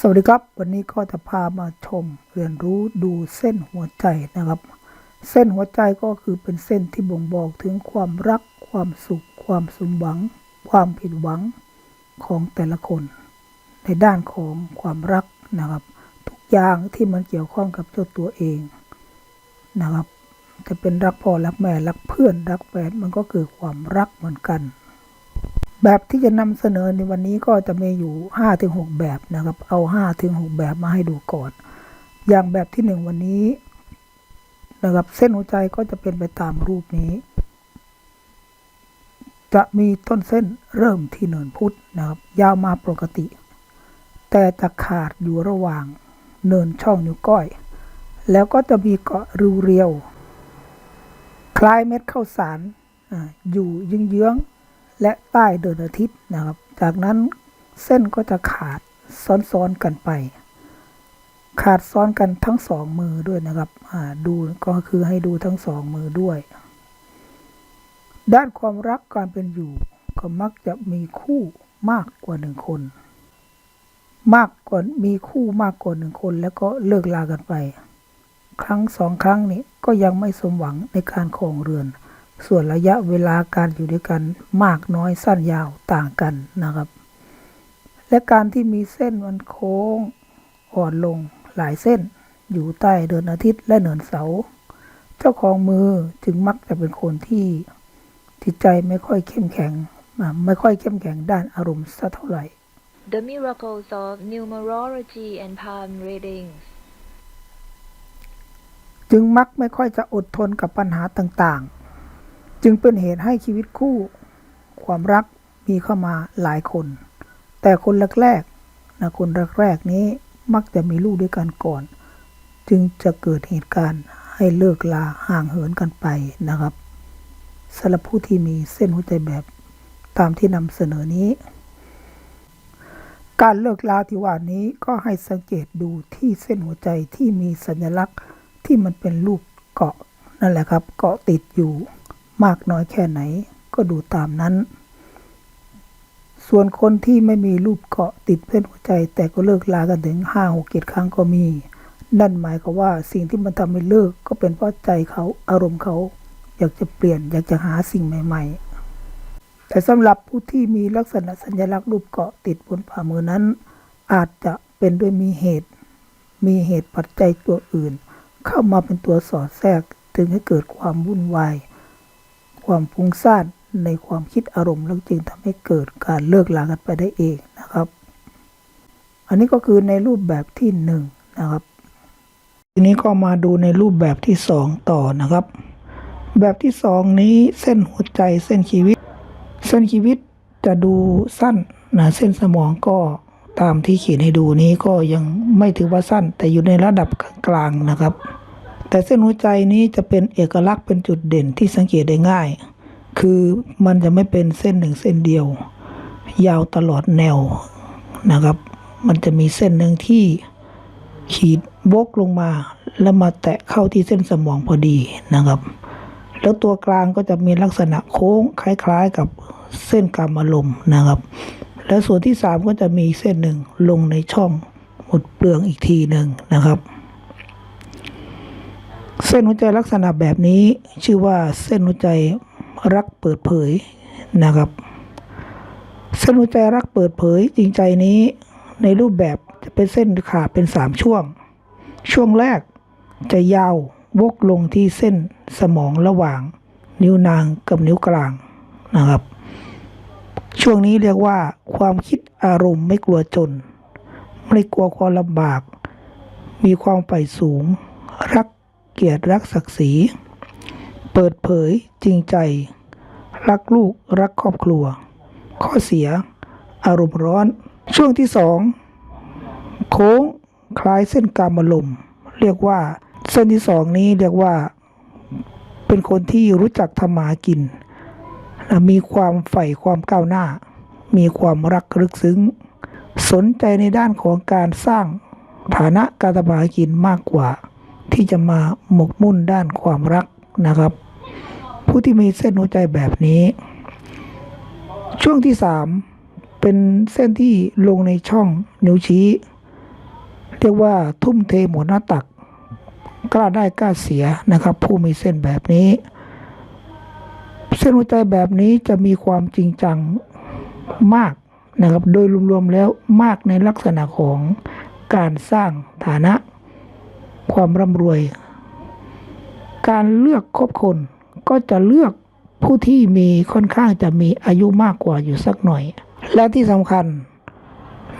สวัสดีครับ วันนี้ก็จะพามาชมเรียนรู้ดูเส้นหัวใจนะครับ เส้นหัวใจก็คือเป็นเส้นที่บ่งบอกถึงความรัก ความสุข ความสมหวัง ความผิดหวังของแต่ละคน ในด้านของความรักนะครับ ทุกอย่างที่มันเกี่ยวข้องกับเจ้าตัวเองนะครับจะเป็นรักพ่อรักแม่รักเพื่อนรักแฟนมันก็คือความรักเหมือนกัน แบบที่จะนำเสนอในวันนี้ก็จะมีอยู่ 5-6 แบบนะครับ เอา 5-6 แบบมาให้ดูก่อน อย่างแบบที่หนึ่งวันนี้นะครับ เส้นหัวใจก็จะเป็นไปตามรูปนี้ จะมีต้นเส้นเริ่มที่เนินพุทธนะครับ ยาวมาปกติ แต่จะขาดอยู่ระหว่างเนินช่องนิ้วก้อย แล้วก็จะมีเกาะริวเรียว คล้ายเม็ดข้าวสารออยู่เยื้องๆ และใต้เดินอาทิตย์นะครับ จากนั้นเส้นก็จะขาดซ้อนๆกันไป ขาดซ้อนกันทั้งสองมือด้วยนะครับดูก็คือให้ดูทั้งสองมือด้วย ด้านความรักการเป็นอยู่ ก็มักจะมีคู่มากกว่าหนึ่งคน มากกว่ามีคู่มากกว่าหนึ่งคน แล้วก็เลิกลากันไป ครั้งสองครั้งนี้ก็ยังไม่สมหวังในการครองเรือน ส่วนระยะเวลาการอยู่ด้วยกันมากน้อยสั้นยาวต่างกันนะครับ และการที่มีเส้นมันโค้งอ่อนลงหลายเส้น อยู่ใต้เดินอาทิตย์และเนินเสา เจ้าของมือจึงมักจะเป็นคนที่จิตใจไม่ค่อยเข้มแข็ง ไม่ค่อยเข้มแข็งด้านอารมณ์สักเท่าไหร่ The miracles of numerology and palm readings. จึงมักไม่ค่อยจะอดทนกับปัญหาต่าง จึงเป็นเหตุให้ชีวิตคู่ ความรักมีเข้ามาหลายคน แต่คนแรกๆนะคนแรกๆนี้มักจะมีลูกด้วยกันก่อน จึงจะเกิดเหตุการณ์ให้เลิกลาห่างเหินกันไปนะครับสำหรับผู้ที่มีเส้นหัวใจแบบตามที่นำเสนอนี้ การเลิกลาที่ว่านี้ก็ให้สังเกตดูที่เส้นหัวใจที่มีสัญลักษณ์ที่มันเป็นรูปเกาะนั่นแหละครับ เกาะติดอยู่ มากน้อยแค่ไหนก็ดูตามนั้น ส่วนคนที่ไม่มีรูปเกาะติดเส้นหัวใจ แต่ก็เลิกลากันถึงห้าหกเจ็ดครั้งก็มี นั่นหมายความว่าสิ่งที่มันทำให้เลิกก็เป็นเพราะใจเขาอารมณ์เขา อยากจะเปลี่ยนอยากจะหาสิ่งใหม่ ๆ แต่สำหรับผู้ที่มีลักษณะสัญลักษณ์รูปเกาะติดบนฝ่ามือนั้น อาจจะเป็นด้วยมีเหตุ มีเหตุปัจจัยตัวอื่น เข้ามาเป็นตัวสอดแทรกถึงให้เกิดความวุ่นวาย ความฟุ้งซ่านในความคิดอารมณ์แล้วจึงทำให้เกิดการเลิกลากันไปได้เองนะครับ อันนี้ก็คือในรูปแบบที่หนึ่งนะครับ ทีนี้ก็มาดูในรูปแบบที่สองต่อนะครับ แบบที่สองนี้เส้นหัวใจเส้นชีวิต เส้นชีวิตจะดูสั้นนะเส้นสมองก็ตามที่เขียนให้ดูนี้ก็ยังไม่ถือว่าสั้น แต่อยู่ในระดับกลางๆนะครับ แต่เส้นหัวใจนี้จะเป็นเอกลักษณ์เป็นจุดเด่นที่สังเกตได้ง่าย คือมันจะไม่เป็นเส้นหนึ่งเส้นเดียว ยาวตลอดแนวนะครับ มันจะมีเส้นหนึ่งที่ขีดวกลงมา แล้วมาแตะเข้าที่เส้นสมองพอดีนะครับ แล้วตัวกลางก็จะมีลักษณะโค้งคล้าย ๆ กับเส้นกรรมอารมณ์นะครับ แล้วส่วนที่สามก็จะมีเส้นหนึ่งลงในช่องหมดเปลืองอีกทีหนึ่งนะครับ เส้นหัวใจลักษณะแบบนี้ชื่อว่าเส้นหัวใจรักเปิดเผยนะครับ เส้นหัวใจรักเปิดเผยจริงใจนี้ในรูปแบบจะเป็นเส้นขาดเป็นสามช่วง ช่วงแรกจะยาววกลงที่เส้นสมองระหว่าง นิ้วนางกับนิ้วกลางนะครับ ช่วงนี้เรียกว่าความคิดอารมณ์ไม่กลัวจน ไม่กลัวความลำบาก มีความใฝ่สูง รัก เกียรติรักศักดิ์ศรี เปิดเผยจริงใจ รักลูกรักครอบครัว ข้อเสีย อารมณ์ร้อน ช่วงที่สองโค้งคล้ายเส้นกามลมเรียกว่าเส้นที่สองนี้เรียกว่า เป็นคนที่รู้จักทำมาหากิน มีความใฝ่ความก้าวหน้า มีความรักลึกซึ้ง สนใจในด้านของการสร้างฐานะการทำมาหากินมากกว่า ที่จะมาหมกมุ่นด้านความรักนะครับ ผู้ที่มีเส้นหัวใจแบบนี้ ช่วงที่สามเป็นเส้นที่ลงในช่องนิ้วชี้ เรียกว่าทุ่มเทหมดหน้าตัก กล้าได้กล้าเสียนะครับ ผู้มีเส้นแบบนี้ เส้นหัวใจแบบนี้จะมีความจริงจังมากนะครับ โดยรวมๆแล้วมากในลักษณะของการสร้างฐานะ ความร่ำรวย การเลือกคบคนก็จะเลือกผู้ที่มีค่อนข้างจะมีอายุมากกว่าอยู่สักหน่อย และที่สำคัญ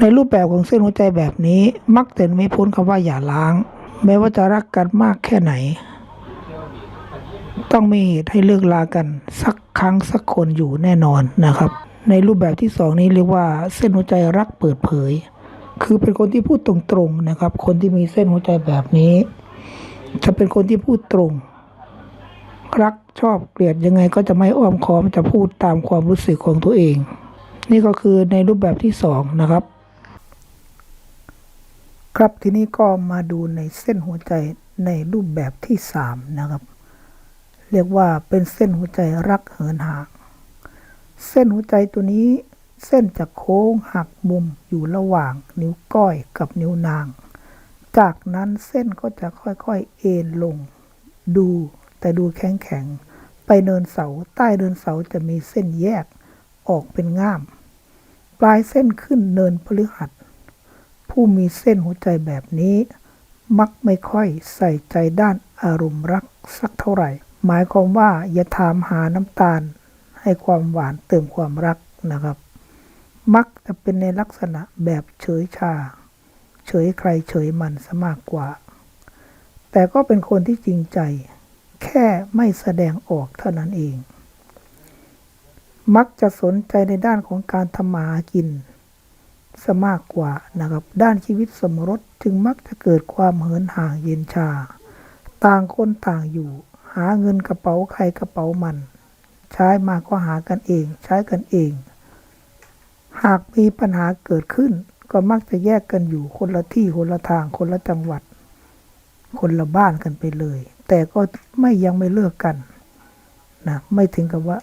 ในรูปแบบของเส้นหัวใจแบบนี้มักจะไม่พ้นคำว่าอย่าล้าง แม้ว่าจะรักกันมากแค่ไหน ต้องมีเหตุให้เลิกลากันสักครั้งสักคนอยู่แน่นอนนะครับ ในรูปแบบที่สองนี้เรียกว่าเส้นหัวใจรักเปิดเผย คือเป็นคนที่พูดตรงๆนะครับ คนที่มีเส้นหัวใจแบบนี้ จะเป็นคนที่พูดตรง รักชอบเกลียดยังไงก็จะไม่อ้อมค้อมจะพูดตามความรู้สึกของตัวเอง นี่ก็คือในรูปแบบที่สองนะครับ ครับทีนี้ก็มาดูในเส้นหัวใจในรูปแบบที่สามนะครับ เรียกว่าเป็นเส้นหัวใจรักเหินห่าง เส้นหัวใจตัวนี้ เส้นจะโค้งหักมุมอยู่ระหว่างนิ้วก้อยกับนิ้วนาง จากนั้นเส้นก็จะค่อยๆเอ็นลง ดูแต่ดูแข็งๆ ไปเนินเสาใต้เนินเสาจะมีเส้นแยกออกเป็นง่าม ปลายเส้นขึ้นเนินพฤหัส ผู้มีเส้นหัวใจแบบนี้ มักไม่ค่อยใส่ใจด้านอารมณ์รักสักเท่าไหร่ หมายความว่าอย่าถามหาน้ำตาล ให้ความหวานเติมความรักนะครับ มักจะเป็นในลักษณะแบบเฉยชา เฉยใครเฉยมันซะมากกว่า แต่ก็เป็นคนที่จริงใจ แค่ไม่แสดงออกเท่านั้นเอง มักจะสนใจในด้านของการทำมาหากินซะมากกว่านะครับ ด้านชีวิตสมรสจึงมักจะเกิดความเหินห่างเย็นชา ต่างคนต่างอยู่ หาเงินกระเป๋าใครกระเป๋ามัน ใช้มาก็หากันเอง ใช้กันเอง หากมีปัญหาเกิดขึ้น ก็มักจะแยกกันอยู่คนละที่คนละทางคนละจังหวัด คนละบ้านกันไปเลย แต่ก็ไม่ยังไม่เลิกกันนะไม่ถึงกับว่า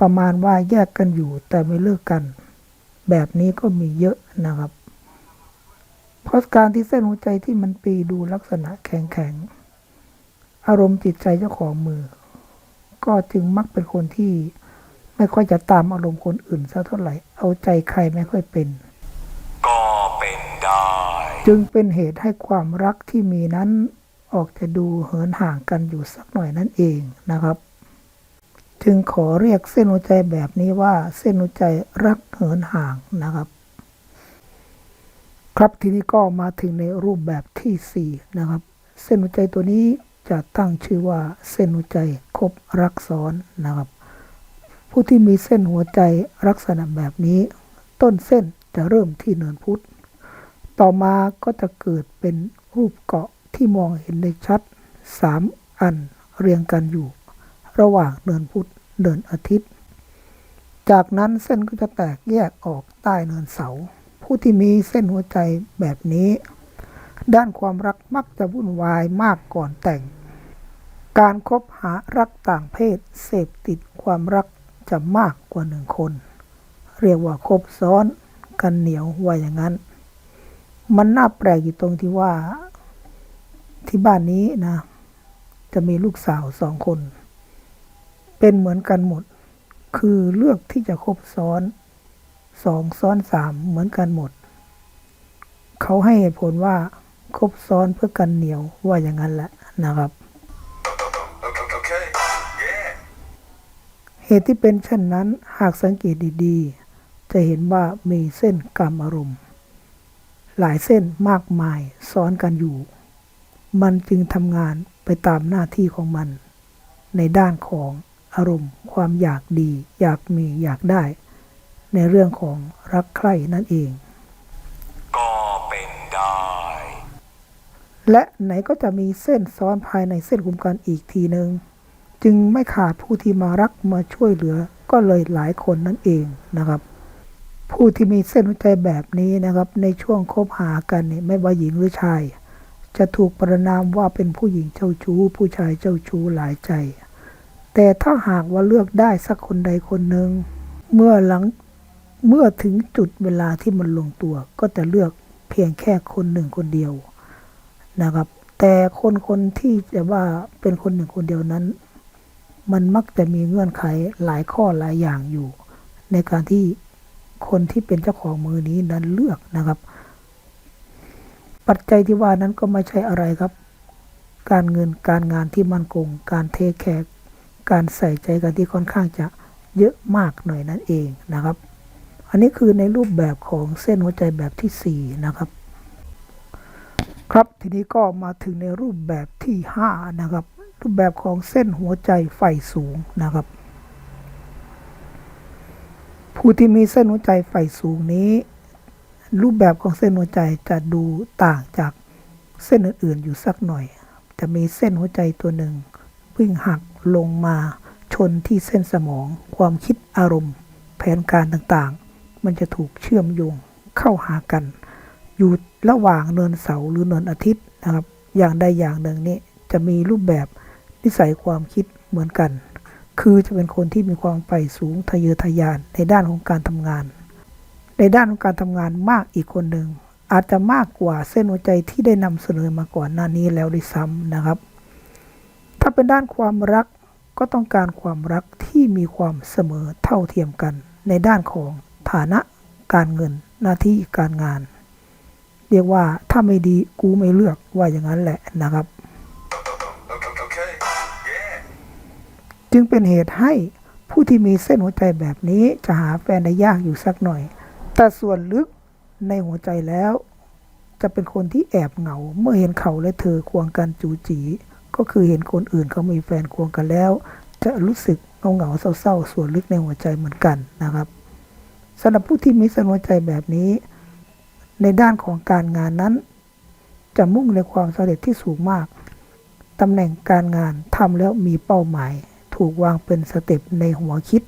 ประมาณว่าแยกกันอยู่แต่ไม่เลิกกัน แบบนี้ก็มีเยอะนะครับ เพราะการที่เส้นหัวใจที่มันปีดูลักษณะแข็งแข็งๆอารมณ์จิตใจเจ้าของมือ ก็จึงมักเป็นคนที่ ไม่ค่อยจะตามอารมณ์คนอื่นสักเท่าไหร่ เอาใจใครไม่ค่อยเป็น ก็เป็นได้ จึงเป็นเหตุให้ความรักที่มีนั้นออกจะดูเหินห่างกันอยู่สักหน่อยนั่นเองนะครับ จึงขอเรียกเส้นหัวใจแบบนี้ว่าเส้นหัวใจรักเหินห่างนะครับ ครับทีนี้ก็มาถึงในรูปแบบที่สี่นะครับ เส้นหัวใจตัวนี้จะตั้งชื่อว่าเส้นหัวใจคบรักซ้อนนะครับ ผู้ที่มีเส้นหัวใจลักษณะแบบนี้ ต้นเส้นจะเริ่มที่เนินพุทธ ต่อมาก็จะเกิดเป็นรูปเกาะที่มองเห็นได้ชัดสามอันเรียงกันอยู่ ระหว่างเนินพุธเนินอาทิตย์ จากนั้นเส้นก็จะแตกแยกออกใต้เนินเสา ผู้ที่มีเส้นหัวใจแบบนี้ ด้านความรักมักจะวุ่นวายมากก่อนแต่ง การคบหารักต่างเพศเสพติดความรัก จะมากกว่าหนึ่งคน เรียกว่าคบซ้อนกันเหนียวว่าอย่างนั้น มันน่าแปลกอยู่ตรงที่ว่า ที่บ้านนี้นะ จะมีลูกสาวสองคน เป็นเหมือนกันหมด คือเลือกที่จะคบซ้อนสองซ้อนสามเหมือนกันหมด เขาให้เหตุผลว่าคบซ้อนเพื่อกันเหนียวว่าอย่างนั้นแหละนะครับ ตุที่เป็นเช่นนั้นหากสังเกตดีๆ จะเห็นว่ามีเส้นกรรมอารมณ์ หลายเส้นมากมายซ้อนกันอยู่ มันจึงทำงานไปตามหน้าที่ของมัน ในด้านของอารมณ์ ความอยากดี อยากมีอยากได้ ในเรื่องของรักใคร่นั่นเอง ก็เป็นได้ และไหนก็จะมีเส้นซ้อนภายในเส้นคุมกันอีกทีหนึ่ง จึงไม่ขาดผู้ที่มารักมาช่วยเหลือก็เลยหลายคนนั่นเองนะครับ ผู้ที่มีเส้นหัวใจแบบนี้นะครับ ในช่วงคบหากันเนี่ยไม่ว่าหญิงหรือชาย จะถูกประนามว่าเป็นผู้หญิงเจ้าชู้ ผู้ชายเจ้าชู้หลายใจ แต่ถ้าหากว่าเลือกได้สักคนใดคนหนึ่งเมื่อหลังเมื่อถึงจุดเวลาที่มันลงตัว ก็จะเลือกเพียงแค่คนหนึ่งคนเดียวนะครับ แต่คนคนที่จะว่าเป็นคนหนึ่งคนเดียวนั้น มันมักจะมีเงื่อนไขหลายข้อหลายอย่างอยู่ ในการที่คนที่เป็นเจ้าของมือนี้นั้นเลือกนะครับ ปัจจัยที่ว่านั้นก็ไม่ใช่อะไรครับ การเงินการงานที่มั่นคง การเทคแคร์การใส่ใจกันที่ค่อนข้างจะเยอะมากหน่อยนั่นเองนะครับ อันนี้คือในรูปแบบของเส้นหัวใจแบบที่ 4 นะครับ ครับทีนี้ก็มาถึงในรูปแบบที่ 5 นะครับ รูปแบบของเส้นหัวใจไฟสูงนะครับ ผู้ที่มีเส้นหัวใจไฟสูงนี้ รูปแบบของเส้นหัวใจจะดูต่างจากเส้นอื่นๆอยู่สักหน่อย จะมีเส้นหัวใจตัวหนึ่ง วิ่งหักลงมาชนที่เส้นสมอง ความคิดอารมณ์ แผนการต่างๆ มันจะถูกเชื่อมโยงเข้าหากัน อยู่ระหว่างเนินเสาร์หรือเนินอาทิตย์นะครับ อย่างใดอย่างหนึ่งนี้จะมีรูปแบบ นิสัยความคิดเหมือนกัน คือจะเป็นคนที่มีความใฝ่สูงทะเยอทะยานในด้านของการทำงาน ในด้านของการทำงานมากอีกคนหนึ่งอาจจะมากกว่าเส้นหัวใจที่ได้นำเสนอมาก่อนหน้านี้แล้วด้วยซ้ำนะครับ ถ้าเป็นด้านความรักก็ต้องการความรักที่มีความเสมอเท่าเทียมกัน ในด้านของฐานะการเงินหน้าที่การงาน เรียกว่าถ้าไม่ดีกูไม่เลือกว่าอย่างนั้นแหละนะครับ จึงเป็นเหตุให้ผู้ที่มีเส้นหัวใจแบบนี้จะหาแฟนได้ยากอยู่สักหน่อย แต่ส่วนลึกในหัวใจแล้ว จะเป็นคนที่แอบเหงา เมื่อเห็นเขาและเธอควงกันจูจี ก็คือเห็นคนอื่นเขามีแฟนควงกันแล้ว จะรู้สึกเงาเงาๆเศร้าๆ ส่วนลึกในหัวใจเหมือนกันนะครับสำหรับผู้ที่มีเส้นหัวใจแบบนี้ ในด้านของการงานนั้น จะมุ่งในความสำเร็จที่สูงมากตำแหน่งการงานทำแล้วมีเป้าหมาย ถูกวางเป็นสเต็ปในหัวคิด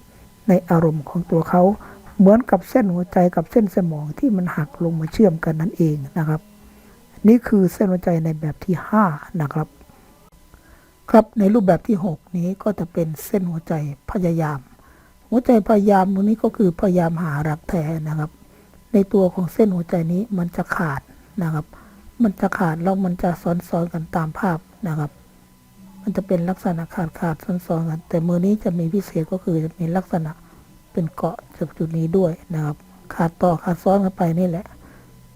ในอารมณ์ของตัวเขา เหมือนกับเส้นหัวใจกับเส้นสมองที่มันหักลงมาเชื่อมกันนั่นเองนะครับ นี่คือเส้นหัวใจในแบบที่ 5 นะครับ ครับในรูปแบบที่ 6 นี้ก็จะเป็นเส้นหัวใจพยายาม หัวใจพยายามตรงนี้ก็คือพยายามหารักแท้นะครับ ในตัวของเส้นหัวใจนี้มันจะขาดนะครับ มันจะขาดแล้วมันจะซ้อนๆกันตามภาพนะครับ มันจะเป็นลักษณะขาดขาดซ้อนๆกัน แต่มือนี้จะมีพิเศษก็คือจะมีลักษณะเป็นเกาะจากจุดนี้ด้วยนะครับ ขาดต่อขาดซ้อนกันไปนี่แหละ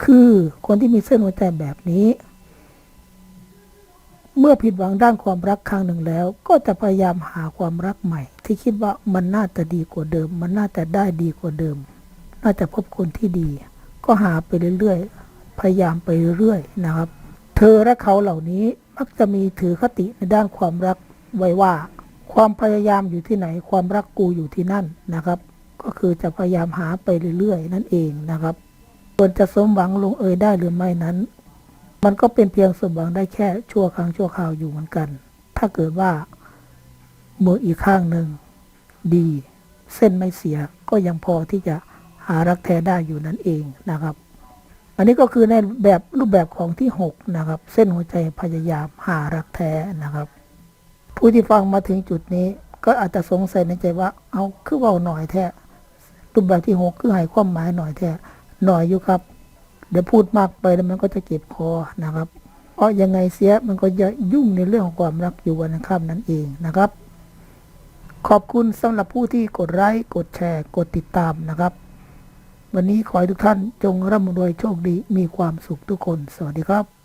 คือคนที่มีเส้นหัวใจแบบนี้ เมื่อผิดหวังด้านความรักครั้งหนึ่งแล้ว ก็จะพยายามหาความรักใหม่ ที่คิดว่ามันน่าจะดีกว่าเดิม มันน่าจะได้ดีกว่าเดิม น่าจะพบคนที่ดี ก็หาไปเรื่อยๆพยายามไปเรื่อยๆนะครับ เธอและเขาเหล่านี้ มักจะมีถือคติในด้านความรักไว้ว่า ความพยายามอยู่ที่ไหน ความรักกูอยู่ที่นั่นนะครับ ก็คือจะพยายามหาไปเรื่อยๆ นั่นเองนะครับ ส่วนจะสมหวังลงเอยได้หรือไม่นั้น มันก็เป็นเพียงสมหวังได้แค่ชั่วครั้งชั่วคราวอยู่เหมือนกัน ถ้าเกิดว่ามืออีกข้างหนึ่งดี เส้นไม่เสียก็ยังพอที่จะหารักแท้ได้อยู่นั่นเองนะครับ อันนี้ก็คือในแบบรูปแบบของที่ 6 นะครับ เส้นหัวใจพยายามหารักแท้นะครับ ผู้ที่ฟังมาถึงจุดนี้ ก็อาจจะสงสัยในใจว่า เอาคือเว่าหน่อยแท้รูปแบบที่ 6 คือให้ความหมายหน่อยแท้หน่อยอยู่ครับ เดี๋ยวพูดมากไปแล้วมันก็จะเจ็บคอนะครับ เพราะยังไงเสียมันก็จะยุ่งในเรื่องของความรักอยู่วันค่ำนั่นเองนะครับ ขอบคุณสำหรับผู้ที่กดไลค์กดแชร์ กดติดตามนะครับ วันนี้ขอให้ทุกท่านจงร่ำรวยโชคดีมีความสุขทุกคน สวัสดีครับ